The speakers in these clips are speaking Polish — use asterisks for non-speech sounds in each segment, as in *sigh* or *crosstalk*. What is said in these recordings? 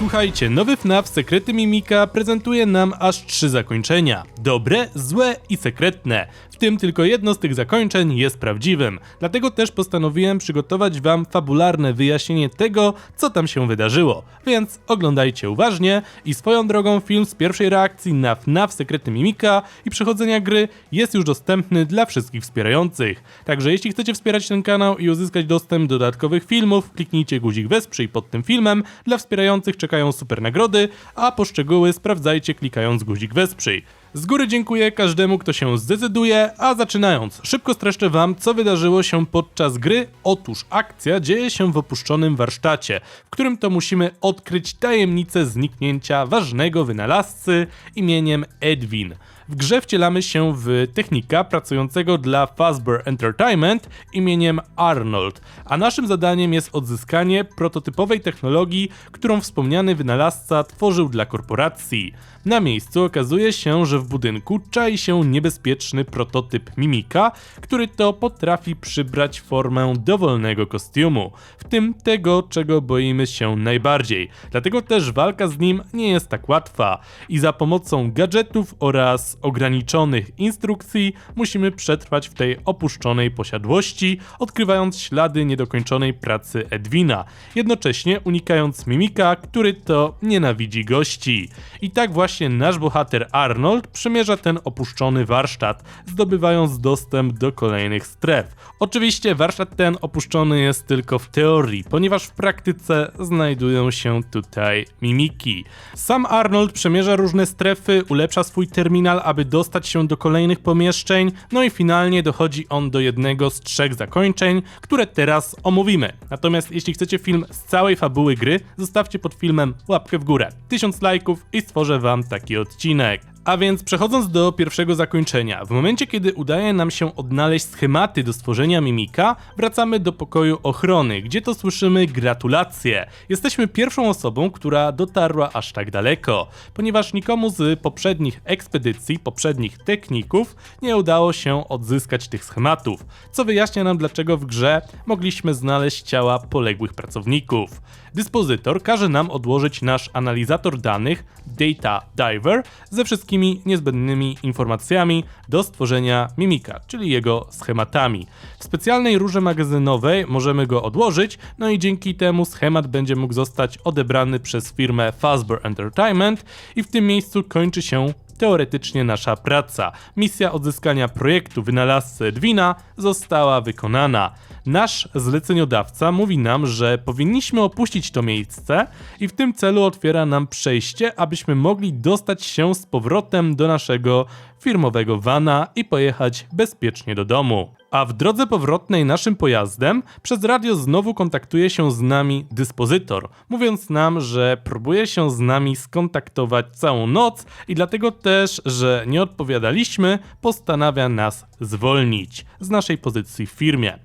Słuchajcie, nowy FNAF Sekrety Mimika prezentuje nam aż trzy zakończenia. Dobre, złe i sekretne. W tym tylko jedno z tych zakończeń jest prawdziwym. Dlatego też postanowiłem przygotować wam fabularne wyjaśnienie tego, co tam się wydarzyło. Więc oglądajcie uważnie i swoją drogą film z pierwszej reakcji na FNAF Sekrety Mimika i przechodzenia gry jest już dostępny dla wszystkich wspierających. Także jeśli chcecie wspierać ten kanał i uzyskać dostęp do dodatkowych filmów, kliknijcie guzik wesprzyj pod tym filmem. Dla wspierających czekają super nagrody, a poszczegóły sprawdzajcie klikając guzik wesprzyj. Z góry dziękuję każdemu, kto się zdecyduje, a zaczynając, szybko streszczę wam, co wydarzyło się podczas gry. Otóż akcja dzieje się w opuszczonym warsztacie, w którym to musimy odkryć tajemnicę zniknięcia ważnego wynalazcy imieniem Edwin. W grze wcielamy się w technika pracującego dla Fazbear Entertainment imieniem Arnold, a naszym zadaniem jest odzyskanie prototypowej technologii, którą wspomniany wynalazca tworzył dla korporacji. Na miejscu okazuje się, że w budynku czai się niebezpieczny prototyp Mimika, który to potrafi przybrać formę dowolnego kostiumu, w tym tego, czego boimy się najbardziej. Dlatego też walka z nim nie jest tak łatwa i za pomocą gadżetów oraz ograniczonych instrukcji musimy przetrwać w tej opuszczonej posiadłości, odkrywając ślady niedokończonej pracy Edwina, jednocześnie unikając Mimika, który to nienawidzi gości. I tak właśnie nasz bohater Arnold przemierza ten opuszczony warsztat, zdobywając dostęp do kolejnych stref. Oczywiście warsztat ten opuszczony jest tylko w teorii, ponieważ w praktyce znajdują się tutaj mimiki. Sam Arnold przemierza różne strefy, ulepsza swój terminal, aby dostać się do kolejnych pomieszczeń, no i finalnie dochodzi on do jednego z trzech zakończeń, które teraz omówimy. Natomiast jeśli chcecie film z całej fabuły gry, zostawcie pod filmem łapkę w górę. Tysiąc lajków i stworzę wam taki odcinek. A więc przechodząc do pierwszego zakończenia, w momencie kiedy udaje nam się odnaleźć schematy do stworzenia mimika, wracamy do pokoju ochrony, gdzie to słyszymy gratulacje. Jesteśmy pierwszą osobą, która dotarła aż tak daleko, ponieważ nikomu z poprzednich ekspedycji, poprzednich techników nie udało się odzyskać tych schematów, co wyjaśnia nam dlaczego w grze mogliśmy znaleźć ciała poległych pracowników. Dyspozytor każe nam odłożyć nasz analizator danych Data Diver ze wszystkimi niezbędnymi informacjami do stworzenia mimika, czyli jego schematami. W specjalnej rurze magazynowej możemy go odłożyć, no i dzięki temu schemat będzie mógł zostać odebrany przez firmę Fazbear Entertainment i w tym miejscu kończy się teoretycznie nasza praca. Misja odzyskania projektu wynalazcy Edwina została wykonana. Nasz zleceniodawca mówi nam, że powinniśmy opuścić to miejsce i w tym celu otwiera nam przejście, abyśmy mogli dostać się z powrotem do naszego firmowego vana i pojechać bezpiecznie do domu. A w drodze powrotnej naszym pojazdem przez radio znowu kontaktuje się z nami dyspozytor, mówiąc nam, że próbuje się z nami skontaktować całą noc i dlatego też, że nie odpowiadaliśmy, postanawia nas zwolnić z naszej pozycji w firmie.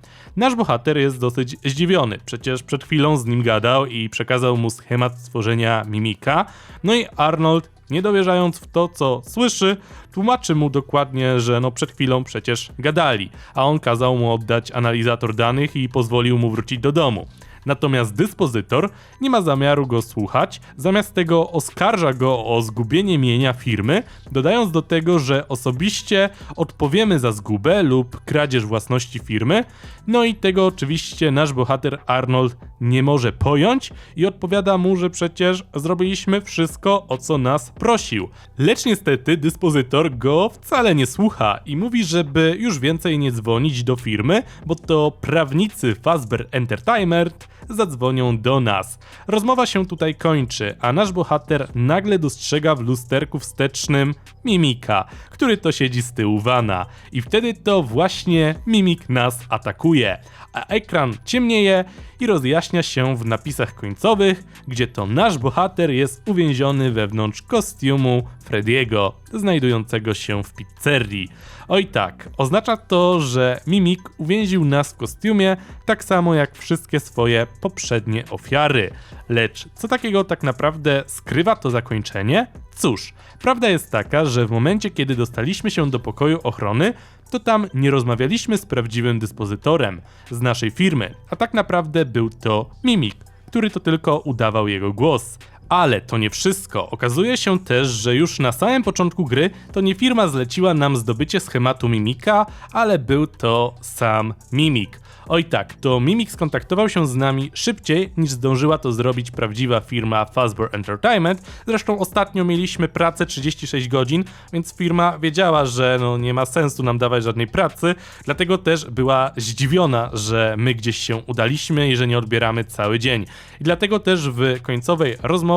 Nasz bohater jest dosyć zdziwiony, przecież przed chwilą z nim gadał i przekazał mu schemat stworzenia mimika, no i Arnold nie dowierzając w to, co słyszy, tłumaczy mu dokładnie, że no przed chwilą przecież gadali, a on kazał mu oddać analizator danych i pozwolił mu wrócić do domu. Natomiast dyspozytor nie ma zamiaru go słuchać, zamiast tego oskarża go o zgubienie mienia firmy, dodając do tego, że osobiście odpowiemy za zgubę lub kradzież własności firmy. No i tego oczywiście nasz bohater Arnold nie może pojąć i odpowiada mu, że przecież zrobiliśmy wszystko, o co nas prosił. Lecz niestety dyspozytor go wcale nie słucha i mówi, żeby już więcej nie dzwonić do firmy, bo to prawnicy Fazbear Entertainment zadzwonią do nas. Rozmowa się tutaj kończy, a nasz bohater nagle dostrzega w lusterku wstecznym Mimika, który to siedzi z tyłu wana. I wtedy to właśnie Mimik nas atakuje, a ekran ciemnieje i rozjaśnia się w napisach końcowych, gdzie to nasz bohater jest uwięziony wewnątrz kostiumu Frediego, znajdującego się w pizzerii. Oj tak, oznacza to, że Mimik uwięził nas w kostiumie, tak samo jak wszystkie swoje poprzednie ofiary. Lecz co takiego tak naprawdę skrywa to zakończenie? Cóż, prawda jest taka, że w momencie kiedy dostaliśmy się do pokoju ochrony, to tam nie rozmawialiśmy z prawdziwym dyspozytorem z naszej firmy, a tak naprawdę był to Mimik, który to tylko udawał jego głos. Ale to nie wszystko. Okazuje się też, że już na samym początku gry to nie firma zleciła nam zdobycie schematu Mimika, ale był to sam Mimik. Oj tak, to Mimik skontaktował się z nami szybciej niż zdążyła to zrobić prawdziwa firma Fazbear Entertainment. Zresztą ostatnio mieliśmy pracę 36 godzin, więc firma wiedziała, że no nie ma sensu nam dawać żadnej pracy, dlatego też była zdziwiona, że my gdzieś się udaliśmy i że nie odbieramy cały dzień. I dlatego też w końcowej rozmowie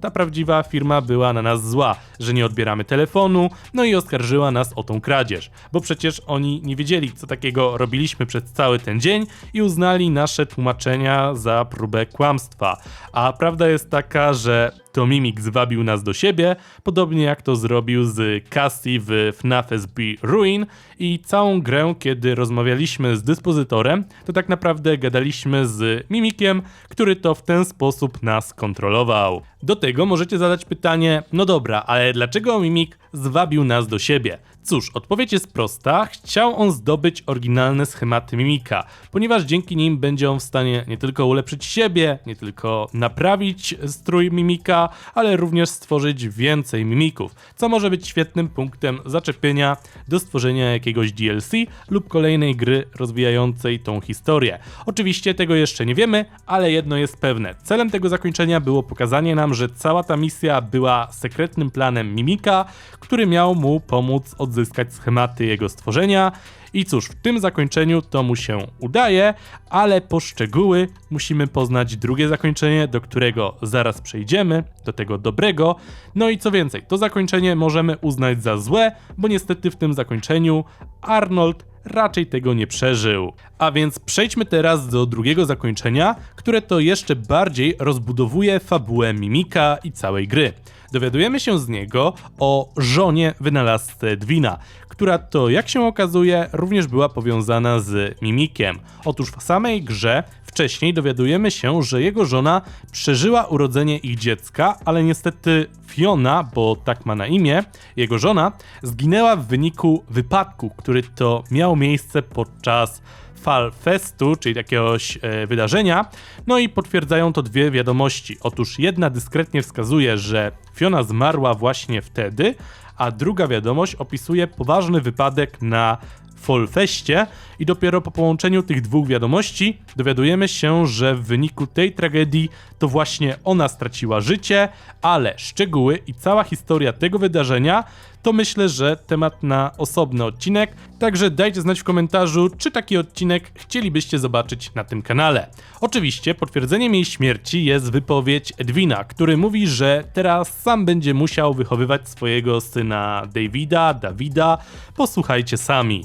ta prawdziwa firma była na nas zła, że nie odbieramy telefonu, no i oskarżyła nas o tą kradzież, bo przecież oni nie wiedzieli, co takiego robiliśmy przez cały ten dzień i uznali nasze tłumaczenia za próbę kłamstwa. A prawda jest taka, że to Mimik zwabił nas do siebie, podobnie jak to zrobił z Cassie w FNAF SB Ruin i całą grę, kiedy rozmawialiśmy z dyspozytorem, to tak naprawdę gadaliśmy z Mimikiem, który to w ten sposób nas kontrolował. Do tego możecie zadać pytanie, no dobra, ale dlaczego Mimik zwabił nas do siebie? Cóż, odpowiedź jest prosta. Chciał on zdobyć oryginalne schematy Mimika, ponieważ dzięki nim będzie on w stanie nie tylko ulepszyć siebie, nie tylko naprawić strój Mimika, ale również stworzyć więcej Mimików, co może być świetnym punktem zaczepienia do stworzenia jakiegoś DLC lub kolejnej gry rozwijającej tą historię. Oczywiście tego jeszcze nie wiemy, ale jedno jest pewne. Celem tego zakończenia było pokazanie nam, że cała ta misja była sekretnym planem Mimika, który miał mu pomóc odzyskać schematy jego stworzenia. I cóż, w tym zakończeniu to mu się udaje, ale po szczegóły musimy poznać drugie zakończenie, do którego zaraz przejdziemy, do tego dobrego. No i co więcej, to zakończenie możemy uznać za złe, bo niestety w tym zakończeniu Arnold raczej tego nie przeżył. A więc przejdźmy teraz do drugiego zakończenia, które to jeszcze bardziej rozbudowuje fabułę Mimika i całej gry. Dowiadujemy się z niego o żonie wynalazcy Edwina, która to, jak się okazuje, również była powiązana z Mimikiem. Otóż w samej grze wcześniej dowiadujemy się, że jego żona przeżyła urodzenie ich dziecka, ale niestety Fiona, bo tak ma na imię, jego żona, zginęła w wyniku wypadku, który to miał miejsce podczas Fall Festu, czyli jakiegoś e, wydarzenia. No i potwierdzają to dwie wiadomości. Otóż jedna dyskretnie wskazuje, że Fiona zmarła właśnie wtedy, a druga wiadomość opisuje poważny wypadek na Fallfeście i dopiero po połączeniu tych dwóch wiadomości dowiadujemy się, że w wyniku tej tragedii to właśnie ona straciła życie, ale szczegóły i cała historia tego wydarzenia to myślę, że temat na osobny odcinek, także dajcie znać w komentarzu, czy taki odcinek chcielibyście zobaczyć na tym kanale. Oczywiście potwierdzeniem jej śmierci jest wypowiedź Edwina, który mówi, że teraz sam będzie musiał wychowywać swojego syna Davida, Dawida. Posłuchajcie sami.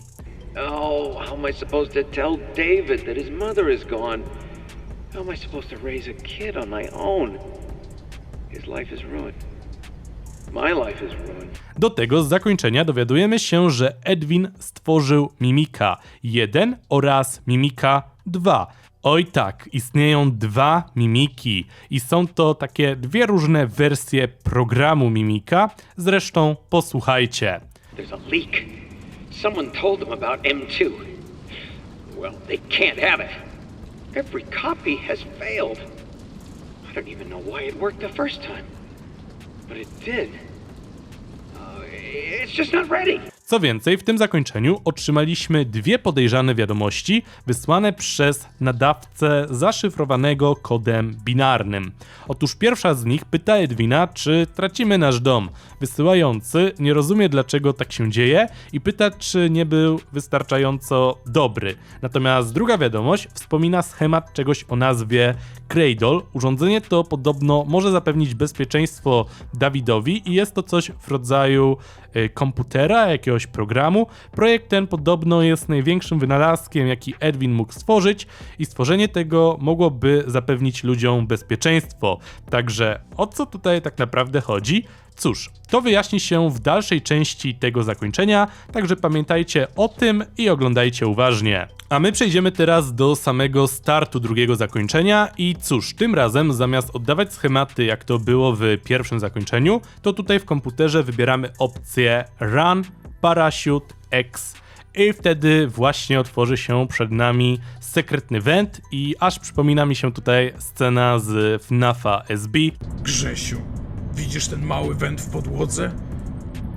Oh, how am I supposed to tell David that his mother is gone? How am I supposed to raise a kid on my own? His life is ruined. Do tego z zakończenia dowiadujemy się, że Edwin stworzył Mimika 1 oraz Mimika 2. Oj tak, istnieją dwa Mimiki i są to takie dwie różne wersje programu Mimika. Zresztą posłuchajcie. There's a leak. Someone told them about M2. Well, they can't have it. Every copy has failed. I don't even know why it worked the first time. But it did. Uh, it's just not ready. Co więcej, w tym zakończeniu otrzymaliśmy dwie podejrzane wiadomości wysłane przez nadawcę zaszyfrowanego kodem binarnym. Otóż pierwsza z nich pyta Edwina, czy tracimy nasz dom. Wysyłający nie rozumie, dlaczego tak się dzieje i pyta, czy nie był wystarczająco dobry. Natomiast druga wiadomość wspomina schemat czegoś o nazwie Cradle. Urządzenie to podobno może zapewnić bezpieczeństwo Dawidowi i jest to coś w rodzaju y, komputera, jakiegoś programu. Projekt ten podobno jest największym wynalazkiem, jaki Edwin mógł stworzyć i stworzenie tego mogłoby zapewnić ludziom bezpieczeństwo. Także o co tutaj tak naprawdę chodzi? Cóż, to wyjaśni się w dalszej części tego zakończenia, także pamiętajcie o tym i oglądajcie uważnie. A my przejdziemy teraz do samego startu drugiego zakończenia i cóż, tym razem zamiast oddawać schematy jak to było w pierwszym zakończeniu, to tutaj w komputerze wybieramy opcję Run, Parachute, X i wtedy właśnie otworzy się przed nami sekretny węd i aż przypomina mi się tutaj scena z FNAFa SB. Grzesiu, widzisz ten mały węd w podłodze?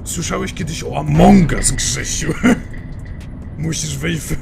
Słyszałeś kiedyś o Among Us, Grzesiu? *laughs* *laughs* Musisz wejść w...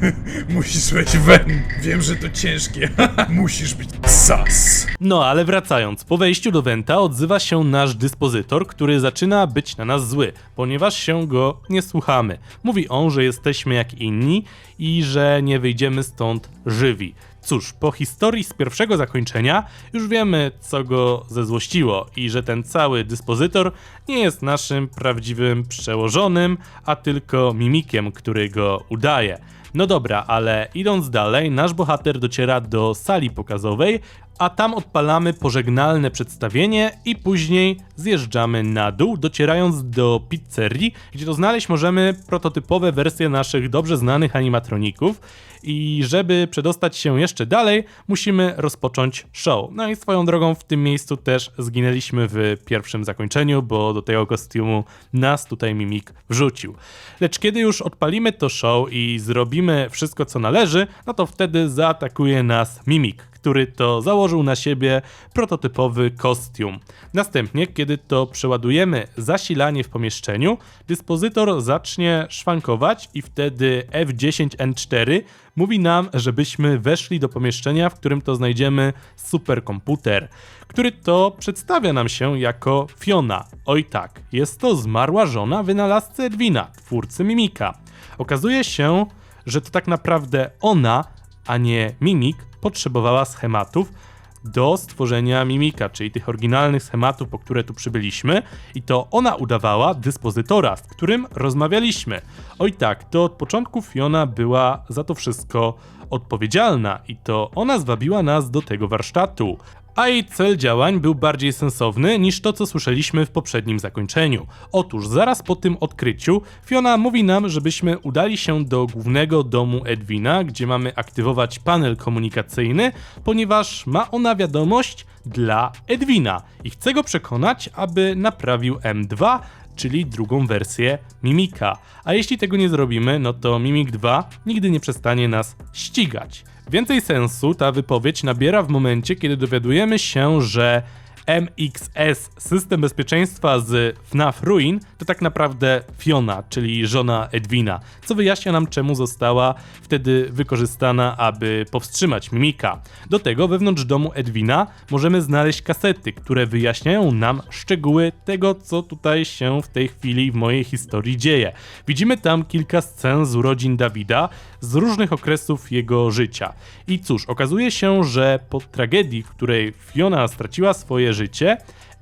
Musisz wejść węd. Wiem, że to ciężkie. *laughs* Musisz być sas. No ale wracając, po wejściu do Wenta odzywa się nasz dyspozytor, który zaczyna być na nas zły, ponieważ się go nie słuchamy. Mówi on, że jesteśmy jak inni i że nie wyjdziemy stąd żywi. Cóż, po historii z pierwszego zakończenia już wiemy, co go zezłościło i że ten cały dyspozytor nie jest naszym prawdziwym przełożonym, a tylko mimikiem, który go udaje. No dobra, ale idąc dalej, nasz bohater dociera do sali pokazowej, a tam odpalamy pożegnalne przedstawienie i później zjeżdżamy na dół, docierając do pizzerii, gdzie to znaleźć możemy prototypowe wersje naszych dobrze znanych animatroników. I żeby przedostać się jeszcze dalej, musimy rozpocząć show. No i swoją drogą w tym miejscu też zginęliśmy w pierwszym zakończeniu, bo do tego kostiumu nas tutaj Mimik wrzucił. Lecz kiedy już odpalimy to show i zrobimy wszystko co należy, no to wtedy zaatakuje nas Mimik, który to założył na siebie prototypowy kostium. Następnie, kiedy to przeładujemy zasilanie w pomieszczeniu, dyspozytor zacznie szwankować i wtedy F10N4 mówi nam, żebyśmy weszli do pomieszczenia, w którym to znajdziemy superkomputer, który to przedstawia nam się jako Fiona. Oj tak, jest to zmarła żona wynalazcy Edwina, twórcy Mimika. Okazuje się, że to tak naprawdę ona, a nie Mimik, potrzebowała schematów do stworzenia Mimika, czyli tych oryginalnych schematów, po które tu przybyliśmy, i to ona udawała dyspozytora, z którym rozmawialiśmy. Oj tak, to od początku Fiona była za to wszystko odpowiedzialna i to ona zwabiła nas do tego warsztatu. A jej cel działań był bardziej sensowny niż to, co słyszeliśmy w poprzednim zakończeniu. Otóż zaraz po tym odkryciu Fiona mówi nam, żebyśmy udali się do głównego domu Edwina, gdzie mamy aktywować panel komunikacyjny, ponieważ ma ona wiadomość dla Edwina i chce go przekonać, aby naprawił M2, czyli drugą wersję Mimika. A jeśli tego nie zrobimy, no to Mimik 2 nigdy nie przestanie nas ścigać. Więcej sensu ta wypowiedź nabiera w momencie, kiedy dowiadujemy się, że MXS, system bezpieczeństwa z FNAF Ruin, to tak naprawdę Fiona, czyli żona Edwina, co wyjaśnia nam czemu została wtedy wykorzystana, aby powstrzymać Mimika. Do tego wewnątrz domu Edwina możemy znaleźć kasety, które wyjaśniają nam szczegóły tego, co tutaj się w tej chwili w mojej historii dzieje. Widzimy tam kilka scen z urodzin Dawida, z różnych okresów jego życia. I cóż, okazuje się, że po tragedii, w której Fiona straciła swoje życie,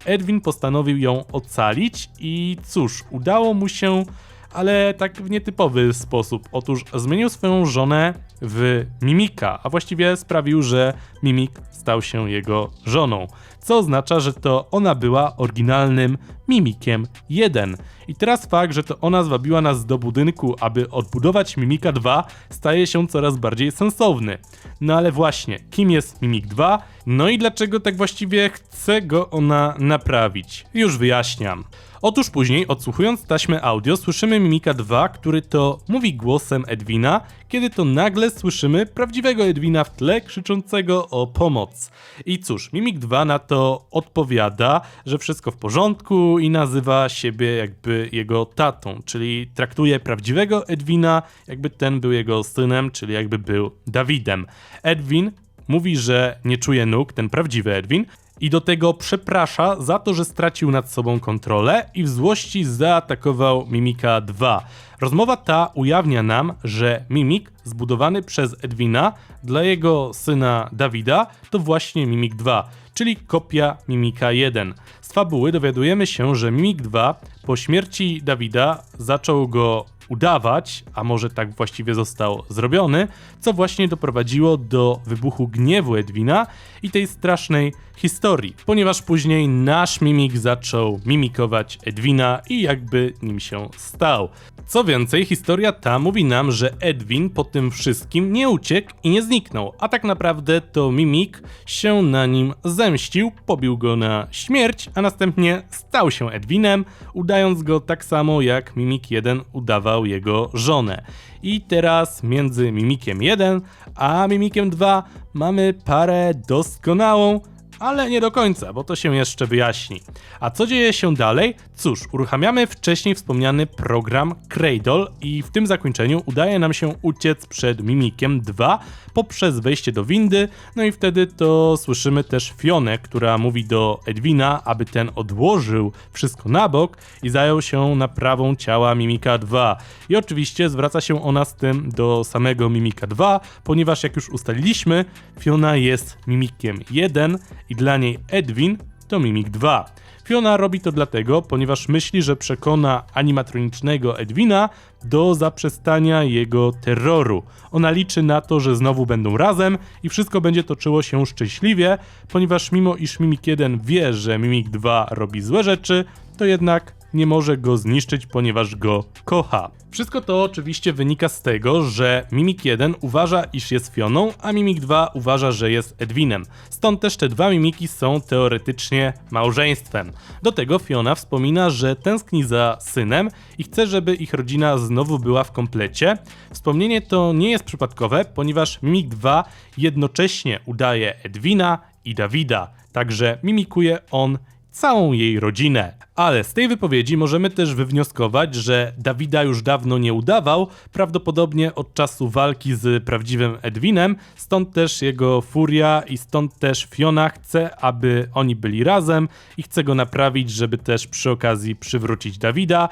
Edwin postanowił ją ocalić i cóż, udało mu się, ale tak w nietypowy sposób. Otóż zmienił swoją żonę w Mimika, a właściwie sprawił, że Mimik stał się jego żoną. Co oznacza, że to ona była oryginalnym Mimikiem 1. I teraz fakt, że to ona zwabiła nas do budynku, aby odbudować Mimika 2, staje się coraz bardziej sensowny. No ale właśnie, kim jest Mimik 2? No i dlaczego tak właściwie chce go ona naprawić? Już wyjaśniam. Otóż później, odsłuchując taśmę audio, słyszymy Mimika 2, który to mówi głosem Edwina, kiedy to nagle słyszymy prawdziwego Edwina w tle krzyczącego o pomoc. I cóż, Mimik 2 na to odpowiada, że wszystko w porządku i nazywa siebie jakby jego tatą, czyli traktuje prawdziwego Edwina, jakby ten był jego synem, czyli jakby był Dawidem. Edwin mówi, że nie czuje nóg, ten prawdziwy Edwin, i do tego przeprasza za to, że stracił nad sobą kontrolę i w złości zaatakował Mimika 2. Rozmowa ta ujawnia nam, że Mimik zbudowany przez Edwina dla jego syna Dawida to właśnie Mimik 2, czyli kopia Mimika 1. Z fabuły dowiadujemy się, że Mimik 2 po śmierci Dawida zaczął go udawać, a może tak właściwie został zrobiony, co właśnie doprowadziło do wybuchu gniewu Edwina i tej strasznej historii, ponieważ później nasz mimik zaczął mimikować Edwina i jakby nim się stał. Co więcej, historia ta mówi nam, że Edwin po tym wszystkim nie uciekł i nie zniknął, a tak naprawdę to mimik się na nim zemścił, pobił go na śmierć, a następnie stał się Edwinem, udając go tak samo jak Mimik 1 udawał uratował jego żonę. I teraz między Mimikiem 1 a Mimikiem 2 mamy parę doskonałą, ale nie do końca, bo to się jeszcze wyjaśni. A co dzieje się dalej? Cóż, uruchamiamy wcześniej wspomniany program Cradle i w tym zakończeniu udaje nam się uciec przed Mimikiem 2 poprzez wejście do windy, no i wtedy to słyszymy też Fionę, która mówi do Edwina, aby ten odłożył wszystko na bok i zajął się naprawą ciała Mimika 2. I oczywiście zwraca się ona z tym do samego Mimika 2, ponieważ jak już ustaliliśmy, Fiona jest Mimikiem 1 i dla niej Edwin to Mimik 2. Fiona robi to dlatego, ponieważ myśli, że przekona animatronicznego Edwina do zaprzestania jego terroru. Ona liczy na to, że znowu będą razem i wszystko będzie toczyło się szczęśliwie, ponieważ mimo iż Mimik 1 wie, że Mimik 2 robi złe rzeczy, to jednak nie może go zniszczyć, ponieważ go kocha. Wszystko to oczywiście wynika z tego, że Mimik 1 uważa, iż jest Fioną, a Mimik 2 uważa, że jest Edwinem. Stąd też te dwa mimiki są teoretycznie małżeństwem. Do tego Fiona wspomina, że tęskni za synem i chce, żeby ich rodzina znowu była w komplecie. Wspomnienie to nie jest przypadkowe, ponieważ Mimik 2 jednocześnie udaje Edwina i Dawida, także mimikuje on całą jej rodzinę. Ale z tej wypowiedzi możemy też wywnioskować, że Dawida już dawno nie udawał, prawdopodobnie od czasu walki z prawdziwym Edwinem, stąd też jego furia i stąd też Fiona chce, aby oni byli razem i chce go naprawić, żeby też przy okazji przywrócić Dawida.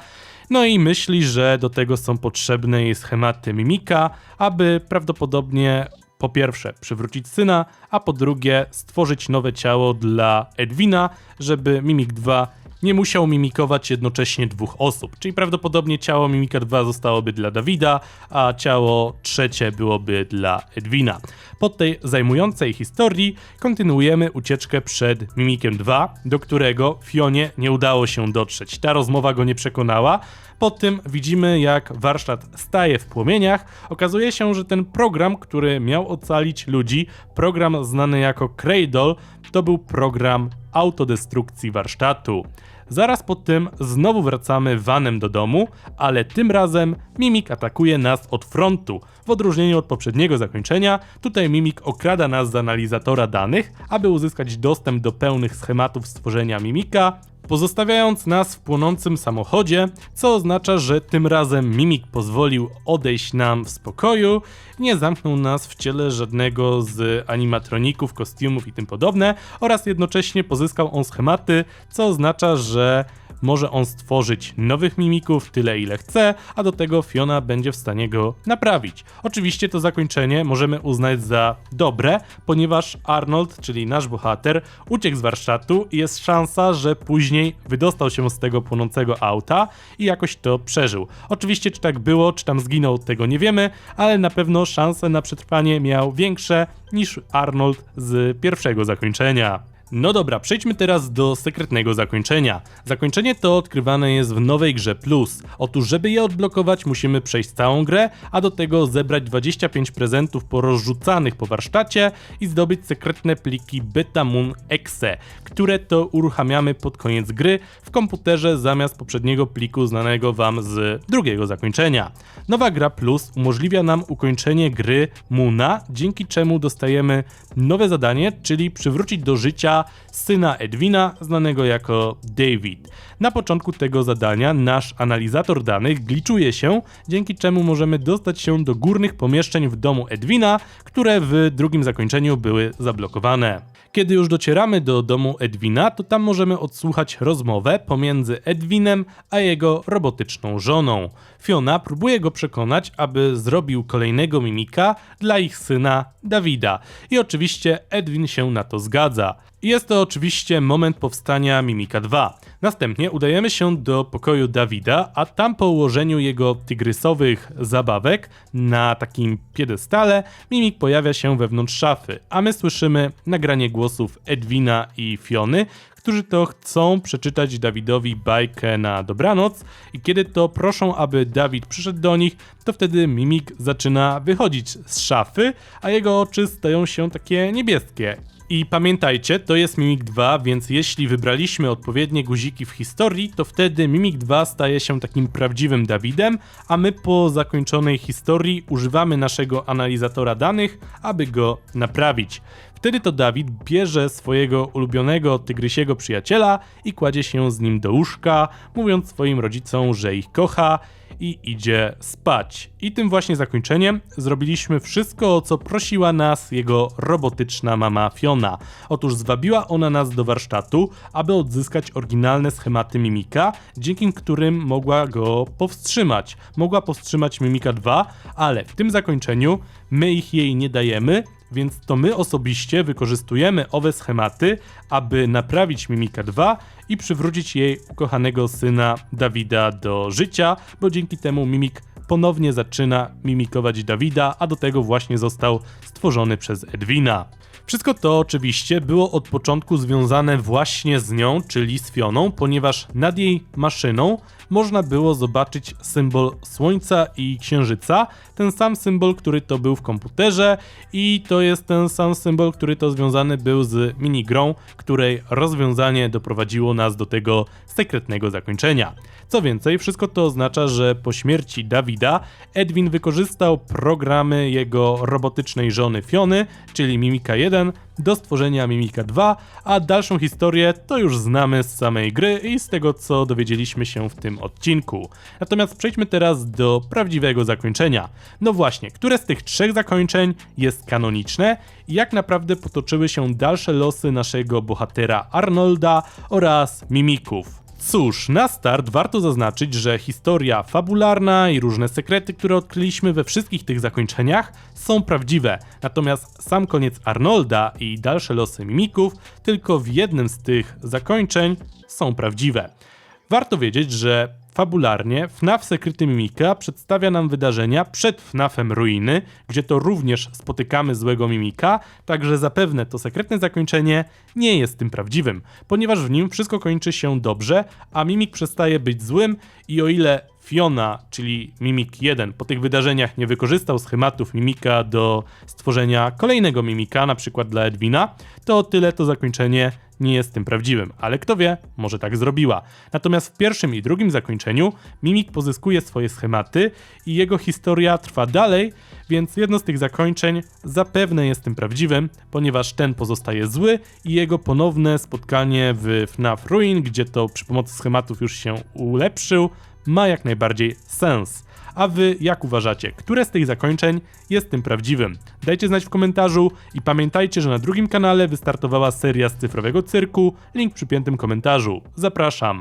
No i myśli, że do tego są potrzebne jej schematy mimika, aby prawdopodobnie po pierwsze przywrócić syna, a po drugie stworzyć nowe ciało dla Edwina, żeby Mimik 2 nie musiał mimikować jednocześnie dwóch osób. Czyli prawdopodobnie ciało Mimika 2 zostałoby dla Dawida, a ciało trzecie byłoby dla Edwina. Po tej zajmującej historii kontynuujemy ucieczkę przed Mimikiem 2, do którego Fionie nie udało się dotrzeć. Ta rozmowa go nie przekonała. Po tym widzimy, jak warsztat staje w płomieniach. Okazuje się, że ten program, który miał ocalić ludzi, program znany jako Cradle, to był program autodestrukcji warsztatu. Zaraz po tym znowu wracamy vanem do domu, ale tym razem Mimik atakuje nas od frontu. W odróżnieniu od poprzedniego zakończenia, tutaj Mimik okrada nas z analizatora danych, aby uzyskać dostęp do pełnych schematów stworzenia Mimika, pozostawiając nas w płonącym samochodzie, co oznacza, że tym razem Mimik pozwolił odejść nam w spokoju, nie zamknął nas w ciele żadnego z animatroników, kostiumów i tym podobne, oraz jednocześnie pozyskał on schematy, co oznacza, że może on stworzyć nowych mimików tyle ile chce, a do tego Fiona będzie w stanie go naprawić. Oczywiście to zakończenie możemy uznać za dobre, ponieważ Arnold, czyli nasz bohater, uciekł z warsztatu i jest szansa, że później wydostał się z tego płonącego auta i jakoś to przeżył. Oczywiście czy tak było, czy tam zginął, tego nie wiemy, ale na pewno szanse na przetrwanie miał większe niż Arnold z pierwszego zakończenia. No dobra, przejdźmy teraz do sekretnego zakończenia. Zakończenie to odkrywane jest w nowej grze Plus. Otóż, żeby je odblokować, musimy przejść całą grę, a do tego zebrać 25 prezentów porozrzucanych po warsztacie i zdobyć sekretne pliki Betamoon Exe, które to uruchamiamy pod koniec gry w komputerze zamiast poprzedniego pliku znanego wam z drugiego zakończenia. Nowa gra Plus umożliwia nam ukończenie gry Moona, dzięki czemu dostajemy nowe zadanie, czyli przywrócić do życia syna Edwina, znanego jako David. Na początku tego zadania nasz analizator danych gliczuje się, dzięki czemu możemy dostać się do górnych pomieszczeń w domu Edwina, które w drugim zakończeniu były zablokowane. Kiedy już docieramy do domu Edwina, to tam możemy odsłuchać rozmowę pomiędzy Edwinem a jego robotyczną żoną. Fiona próbuje go przekonać, aby zrobił kolejnego mimika dla ich syna Dawida. I oczywiście Edwin się na to zgadza. Jest to oczywiście moment powstania Mimika 2. Następnie udajemy się do pokoju Dawida, a tam po ułożeniu jego tygrysowych zabawek na takim piedestale, Mimik pojawia się wewnątrz szafy, a my słyszymy nagranie głosów Edwina i Fiony, którzy to chcą przeczytać Dawidowi bajkę na dobranoc i kiedy to proszą, aby Dawid przyszedł do nich, to wtedy Mimik zaczyna wychodzić z szafy, a jego oczy stają się takie niebieskie. I pamiętajcie, to jest Mimik 2, więc jeśli wybraliśmy odpowiednie guziki w historii, to wtedy Mimik 2 staje się takim prawdziwym Dawidem, a my po zakończonej historii używamy naszego analizatora danych, aby go naprawić. Wtedy to Dawid bierze swojego ulubionego tygrysiego przyjaciela i kładzie się z nim do łóżka, mówiąc swoim rodzicom, że ich kocha i idzie spać. I tym właśnie zakończeniem zrobiliśmy wszystko, o co prosiła nas jego robotyczna mama Fiona. Otóż zwabiła ona nas do warsztatu, aby odzyskać oryginalne schematy Mimika, dzięki którym mogła go powstrzymać. Mogła powstrzymać Mimika 2, ale w tym zakończeniu my ich jej nie dajemy, więc to my osobiście wykorzystujemy owe schematy, aby naprawić Mimika 2 i przywrócić jej ukochanego syna Dawida do życia, bo dzięki temu Mimik ponownie zaczyna mimikować Dawida, a do tego właśnie został stworzony przez Edwina. Wszystko to oczywiście było od początku związane właśnie z nią, czyli z Fioną, ponieważ nad jej maszyną można było zobaczyć symbol Słońca i Księżyca, ten sam symbol, który to był w komputerze i to jest ten sam symbol, który to związany był z minigrą, której rozwiązanie doprowadziło nas do tego sekretnego zakończenia. Co więcej, wszystko to oznacza, że po śmierci Dawida Edwin wykorzystał programy jego robotycznej żony Fiony, czyli Mimika 1, do stworzenia Mimika 2, a dalszą historię to już znamy z samej gry i z tego co dowiedzieliśmy się w tym odcinku. Natomiast przejdźmy teraz do prawdziwego zakończenia. No właśnie, które z tych trzech zakończeń jest kanoniczne i jak naprawdę potoczyły się dalsze losy naszego bohatera Arnolda oraz Mimików. Cóż, na start warto zaznaczyć, że historia fabularna i różne sekrety, które odkryliśmy we wszystkich tych zakończeniach, są prawdziwe. Natomiast sam koniec Arnolda i dalsze losy mimików tylko w jednym z tych zakończeń są prawdziwe. Warto wiedzieć, że fabularnie FNAF Sekryty Mimika przedstawia nam wydarzenia przed FNAFem Ruiny, gdzie to również spotykamy złego Mimika, także zapewne to sekretne zakończenie nie jest tym prawdziwym, ponieważ w nim wszystko kończy się dobrze, a Mimik przestaje być złym i o ile Fiona, czyli Mimik 1, po tych wydarzeniach nie wykorzystał schematów Mimika do stworzenia kolejnego Mimika, na przykład dla Edwina, to tyle to zakończenie nie jest tym prawdziwym, ale kto wie, może tak zrobiła. Natomiast w pierwszym i drugim zakończeniu Mimik pozyskuje swoje schematy i jego historia trwa dalej, więc jedno z tych zakończeń zapewne jest tym prawdziwym, ponieważ ten pozostaje zły i jego ponowne spotkanie w FNAF Ruin, gdzie to przy pomocy schematów już się ulepszył, ma jak najbardziej sens. A wy jak uważacie, które z tych zakończeń jest tym prawdziwym? Dajcie znać w komentarzu i pamiętajcie, że na drugim kanale wystartowała seria z cyfrowego cyrku, link w przypiętym komentarzu. Zapraszam.